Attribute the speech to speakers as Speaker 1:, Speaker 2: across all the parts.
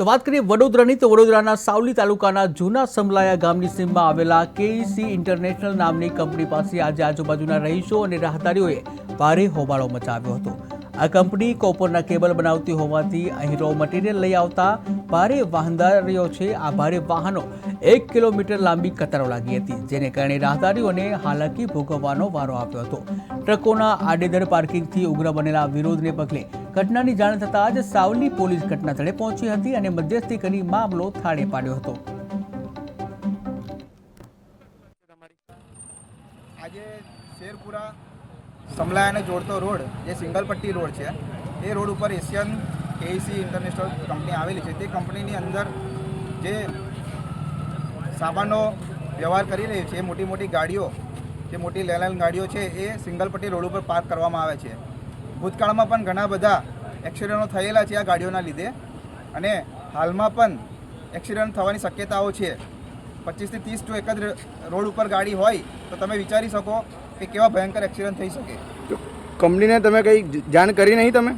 Speaker 1: તો વાત કરીએ વડોદરાની, તો વડોદરાના સાવલી તાલુકાના જૂના સમલાયા ગામની સીમમાં આવેલા કેઈસી ઇન્ટરનેશનલ નામની કંપની પાસે આજે આજુબાજુના રહીશો અને રાહદારીઓએ ભારે હોબાળો મચાવ્યો હતો. આ કંપની કોપરના કેબલ બનાવતી હોવાથી અહીં રો મટીરિયલ લઈ આવતા ભારે વાહનદારીઓ છે. આ ભારે વાહનો એક કિલોમીટર લાંબી કતારો લાગી હતી, જેને કારણે રાહદારીઓને હાલાકી ભોગવવાનો વારો આવ્યો હતો. ટ્રકોના આડેધડ પાર્કિંગથી ઉગ્ર બનેલા વિરોધને પગલે ઘટનાની જાણ થતાં જ સાવલી પોલીસ ઘટનાસ્થળે પહોંચી હતી અને મધ્યસ્થી કરી મામલો થાળે પાડ્યો હતો.
Speaker 2: આજે શેરપુરા સમલાયાને જોડતો રોડ, જે સિંગલ પટ્ટી રોડ છે, એ રોડ ઉપર એશિયન એસી ઇન્ટરનેશનલ કંપની આવેલી છે. તે કંપનીની અંદર જે સામાનનો વ્યવહાર કરી રહી છે એ મોટી મોટી ગાડીઓ, જે મોટી લેલાન ગાડીઓ છે, એ સિંગલ પટ્ટી રોડ ઉપર પાર્ક કરવામાં આવે છે. ભૂતકાળમાં પણ ઘણા બધા એક્સિડન્ટો થયેલા છે આ ગાડીઓના લીધે અને હાલમાં પણ એક્સિડન્ટ થવાની શક્યતાઓ છે. પચીસથી ત્રીસ ટુ એક જ રોડ ઉપર ગાડી હોય, તો તમે વિચારી શકો કે કેવા ભયંકર એક્સિડન્ટ થઈ શકે?
Speaker 3: કંપનીને તમે કંઈ જાણ કરી નહીં તમે?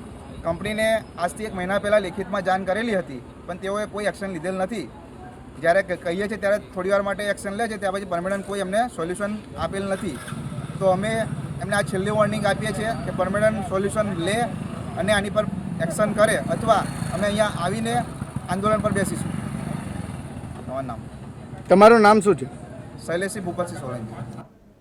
Speaker 2: કંપનીને આજથી એક મહિના પહેલાં લેખિતમાં જાણ કરેલી હતી પણ તેઓએ કોઈ એક્શન લીધેલ નથી. જ્યારે કહીએ છીએ ત્યારે થોડી વાર માટે એક્શન લે છે ત્યાર પછી પરમેનન્ટ કોઈ એમને સોલ્યુશન આપેલ નથી. તો અમે એમને આ છેલ્લી વોર્નિંગ આપીએ છીએ કે પરમેનન્ટ સોલ્યુશન લે અને આની પર એક્શન કરે અથવા અમે અહીંયા આવીને આંદોલન પર બેસીશું. તમારું નામ?
Speaker 3: તમારું નામ શું છે?
Speaker 2: શૈલેષસિંહ ભૂપતસિંહ સોલંકી.